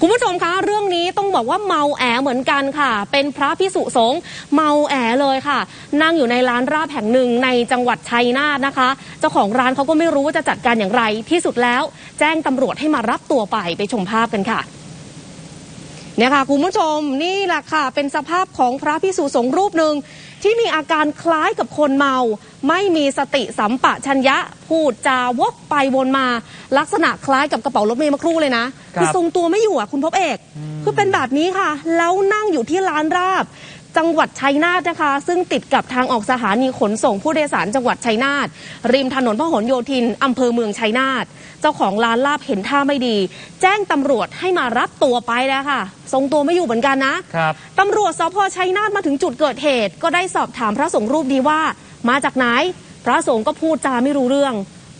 คุณผู้ชมคะเรื่องนี้ต้องบอกว่าเมาแอเหมือนกันค่ะ เป็นพระพิสุสงฆ์เมาแอเลยค่ะ นั่งอยู่ในร้านราบแห่งหนึ่งในจังหวัดชัยนาทนะคะ เจ้าของร้านเขาก็ไม่รู้ว่าจะจัดการอย่างไรที่สุดแล้ว แจ้งตำรวจให้มารับตัวไปไปชมภาพกันค่ะเนี่ยค่ะคุณผู้ชมนี่แหละค่ะ เป็นสภาพของพระพิสุสงฆ์รูปหนึ่ง ที่มีอาการคล้ายกับคนเมา ไม่มีสติสัมปชัญญะ พูดจาวกไปวนมา ลักษณะคล้ายกับกระเป๋ารถเมล์เมาครู่เลยนะครับอทรงตัวไม่อยู่อะคุณพบเอก คือเป็นแบบนี้ค่ะ แล้วนั่งอยู่ที่ร้านราบ จังหวัดชัยนาทนะคะ ซึ่งติดกับทางออกสถานีขนส่งผู้โดยสารจังหวัดชัยนาทริมถนนพหลโยธินอำเภอเมืองชัยนาทเจ้าของร้านลาบเห็นท่าไม่ดี แจ้งตำรวจให้มารับตัวไปแล้วค่ะทรงตัวไม่อยู่เหมือนกันนะครับตำรวจสพชัยนาทมาถึงจุดเกิดเหตุ ก็ได้สอบถามพระสงฆ์รูปดีว่า มาจากไหน พระสงฆ์ก็พูดจาไม่รู้เรื่อง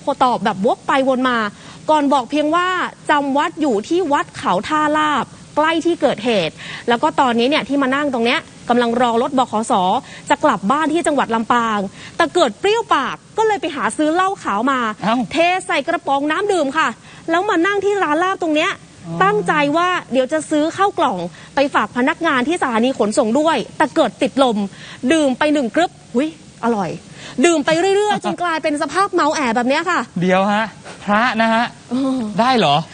พอตอบแบบวกไปวนมา ก่อนบอกเพียงว่าจำวัดอยู่ที่วัดเขาท่าลาบ ใกล้ที่เกิดเหตุ แล้วก็ตอนนี้เนี่ยที่มานั่งตรงเนี้ยกำลังรอรถบขสจะกลับบ้านที่จังหวัดลำปาง แต่เกิดเปรี้ยวปากก็เลยไปหาซื้อเหล้าขาวมา เอ้า เทใส่กระป๋องน้ำดื่มค่ะ แล้วมานั่งที่ร้านลาบตรงเนี้ยตั้งใจว่าเดี๋ยวจะซื้อข้าวกล่องไปฝากพนักงานที่สถานีขนส่งด้วย แต่เกิดติดลม ดื่มไปหนึ่งกรึบหุยอร่อย ดื่มไปเรื่อยๆ จนกลายเป็นสภาพเมาแอแบบเนี้ยค่ะ เดียวฮะ พระนะฮะ เออ ได้เหรอใช่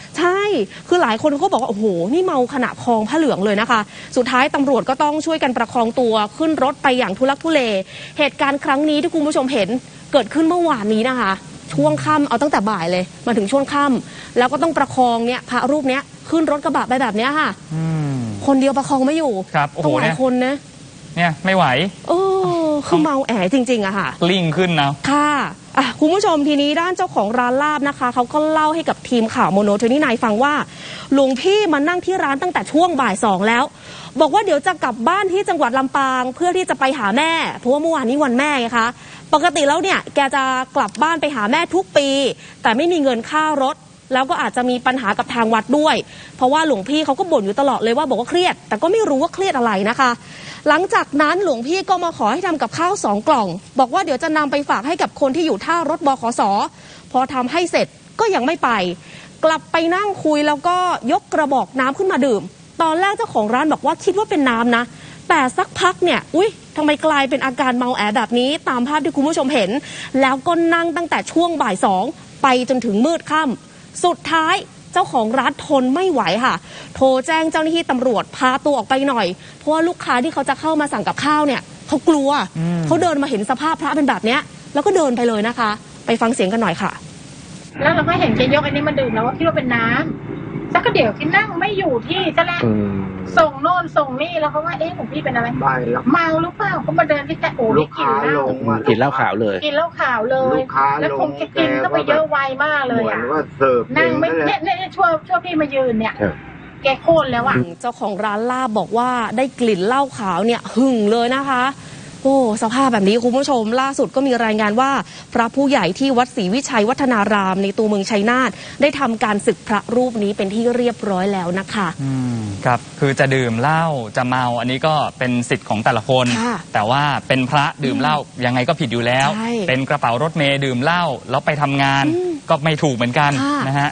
คือหลายคนเขาก็บอกว่า โอ้โห นี่เมาขณะคลองผ้าเหลืองเลยนะคะ สุดท้ายตำรวจก็ต้องช่วยกันประคองตัวขึ้นรถไปอย่างทุลักทุเล เหตุการณ์ครั้งนี้ที่คุณผู้ชมเห็นเกิดขึ้นเมื่อวานนี้นะคะ ช่วงค่ำเอาตั้งแต่บ่ายเลย มาถึงช่วงค่ำแล้วก็ต้องประคองเนี่ยพระรูปเนี้ยขึ้นรถกระบะไปแบบเนี้ยค่ะ อืม คนเดียวประคองไม่อยู่ครับโอ้โหต้องหลายเนี่ย คนนะเนี่ยไม่ไหว โอ้ คือเมาแอจริง ๆอะค่ะกลิ้งขึ้นนะ ค่ะอะคุณผู้ชมทีนี้ด้านเจ้าของร้านลาบนะคะ เขาก็เล่าให้กับทีมข่าวโมโนเทนี่นายฟังว่าหลวงพี่มานั่งที่ร้านตั้งแต่ช่วงบ่ายสองแล้ว บอกว่าเดี๋ยวจะกลับบ้านที่จังหวัดลำปางเพื่อที่จะไปหาแม่เพราะว่าเมื่อวานนี้วันแม่ไงคะปกติแล้วเนี่ยแกจะกลับบ้านไปหาแม่ทุกปี แต่ไม่มีเงินค่ารถ แล้วก็อาจจะมีปัญหากับทางวัดด้วย เพราะว่าหลวงพี่เขาก็บ่นอยู่ตลอดเลยว่าบอกว่าเครียด แต่ก็ไม่รู้ว่าเครียดอะไรนะคะ หลังจากนั้นหลวงพี่ก็มาขอให้ทำกับข้าวสองกล่อง บอกว่าเดี๋ยวจะนำไปฝากให้กับคนที่อยู่ท่ารถบขสพอทำให้เสร็จก็ยังไม่ไป กลับไปนั่งคุยแล้วก็ยกกระบอกน้ำขึ้นมาดื่ม ตอนแรกเจ้าของร้านบอกว่าคิดว่าเป็นน้ำนะแต่สักพักเนี่ย อุ้ยทำไมกลายเป็นอาการเมาแอแบบนี้ ตามภาพที่คุณผู้ชมเห็น แล้วก็นั่งตั้งแต่ช่วงบ่ายสองไปจนถึงมืดค่ำ สุดท้ายเจ้าของร้านทนไม่ไหวค่ะ โทรแจ้งเจ้าหน้าที่ตำรวจพาตัวออกไปหน่อย เพราะว่าลูกค้าที่เขาจะเข้ามาสั่งกับข้าวเนี่ยเขากลัวอืมเขาเดินมาเห็นสภาพพระเป็นแบบเนี้ย แล้วก็เดินไปเลยนะคะ ไปฟังเสียงกันหน่อยค่ะ แล้วเราก็เห็นแกยกอันนี้มาดื่มแล้วก็คิดว่าเป็นน้ำ สักก็เดี๋ยวที่นั่งไม่อยู่ที่ซะแล้วอืมส่งโน่นส่งนี่แล้วเขาว่าเอ๊ะของพี่เป็นอะไรไม่แล้วเมาหรือเปล่าเขามาเดินที่แต่โอ้ลูนี่กกินค้าเหลล้างมากินเหล้าขาวเลย กินเหล้าขาวเลยลูกค้าแล้วคงลงจะกินเข้าไปเยอะไวมากเลยเหมือนอะว่าเสิร์ฟนั่งไม่เองเนี่ยแหละเนี่ยช่วยช่วยพี่มายืนเนี่ยครับแกโค่นแล้วอะเจ้าของร้านลาบบอกว่าได้กลิ่นเหล้าขาวเนี่ยหึ่งเลยนะคะ โอ้สภาพแบบนี้คุณผู้ชม ล่าสุดก็มีรายงานว่า พระผู้ใหญ่ที่วัดศรีวิชัยวัฒนาราม ในตัวเมืองชัยนาทได้ทำการศึกพระรูปนี้เป็นที่เรียบร้อยแล้วนะคะอืมครับคือจะดื่มเหล้าจะเมาอันนี้ก็เป็นสิทธิ์ของแต่ละคนค่ะแต่ว่าเป็นพระดื่มเหล้ายังไงก็ผิดอยู่แล้วใช่เป็นกระเป๋ารถเมย์ดื่มเหล้าแล้วไปทำงานอืมก็ไม่ถูกเหมือนกันค่ะนะฮะ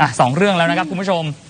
อะสองเรื่องแล้วนะครับคุณผู้ชม